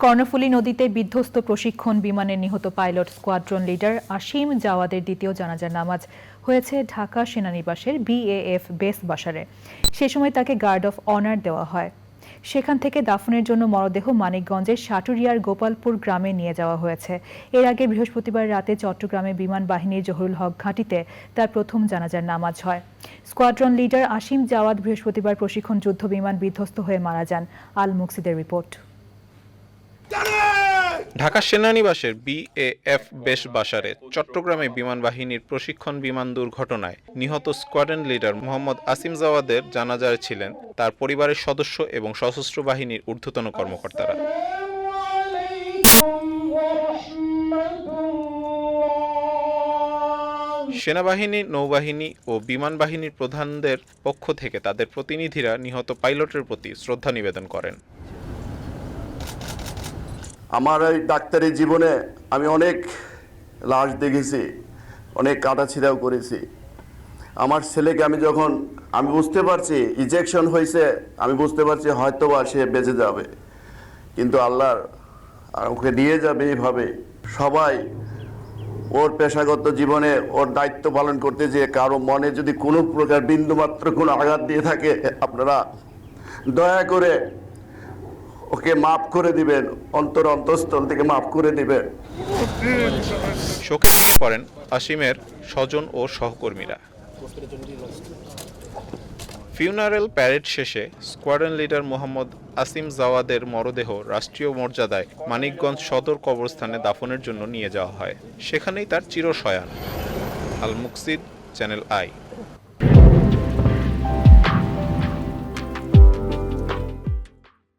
কর্ণফুলী নদীতে বিধ্বস্ত প্রশিক্ষণ বিমানের নিহত পাইলট স্কোয়াড্রন লিডার আসিম জাওয়াদের দ্বিতীয় জানাজার নামাজ হয়েছে ঢাকা সেনানিবাসের বিএএফ বেস বাসারে। সে সময় তাকে গার্ড অফ অনার দেওয়া হয়। সেখান থেকে দাফনের জন্য মরদেহ মানিকগঞ্জের সাটুরিয়ার গোপালপুর গ্রামে নিয়ে যাওয়া হয়েছে। এর আগে বৃহস্পতিবার রাতে চট্টগ্রামে বিমান বাহিনীর জহুরুল হক ঘাঁটিতে তার প্রথম জানাজার নামাজ হয়। স্কোয়াড্রন লিডার আসিম জাওয়াদ বৃহস্পতিবার প্রশিক্ষণ যুদ্ধ বিমান বিধ্বস্ত হয়ে মারা যান। আল মুকসিদের রিপোর্ট। ঢাকা সেনানিবাসের বিএএফ বেশ বাসারে চট্টগ্রামে বিমান বাহিনীর প্রশিক্ষণ বিমান দুর্ঘটনায় নিহত স্কোয়াড্রন লিডার মোহাম্মদ আসিম জাওয়াদের জানাজায় ছিলেন তার পরিবারের সদস্য এবং সশস্ত্র বাহিনীর ঊর্ধ্বতন কর্মকর্তারা। সেনাবাহিনী, নৌবাহিনী ও বিমান বাহিনীর প্রধানদের পক্ষ থেকে তাদের প্রতিনিধিরা নিহত পাইলটের প্রতি শ্রদ্ধা নিবেদন করেন। আমার এই ডাক্তারি জীবনে আমি অনেক লাশ দেখেছি, অনেক কাটাছিড়াও করেছি। আমার ছেলেকে আমি যখন, আমি বুঝতে পারছি ইজেকশন হয়েছে, আমি বুঝতে পারছি হয়তো বা সে বেঁচে যাবে। কিন্তু আল্লাহর ওকে নিয়ে যাবে এইভাবে। সবাই ওর পেশাগত জীবনে ওর দায়িত্ব পালন করতে যে কারও মনে যদি কোনো প্রকার বিন্দুমাত্র কোনো আঘাত দিয়ে থাকে, আপনারা দয়া করে ওকে মাফ করে দিবেন, অন্তর অন্তঃস্থল থেকে মাফ করে দিবেন। শোকে করেন আসিমের স্বজন ও সহকর্মীরা। ফিউনারেল প্যারেড শেষে স্কোয়াড্রন লিডার মোহাম্মদ আসিম জাওয়াদের মরদেহ রাষ্ট্রীয় মর্যাদায় মানিকগঞ্জ সদর কবরস্থানে দাফনের জন্য নিয়ে যাওয়া হয়। সেখানেই তার চিরশয়ান। আল মুকসিদ, চ্যানেল আই।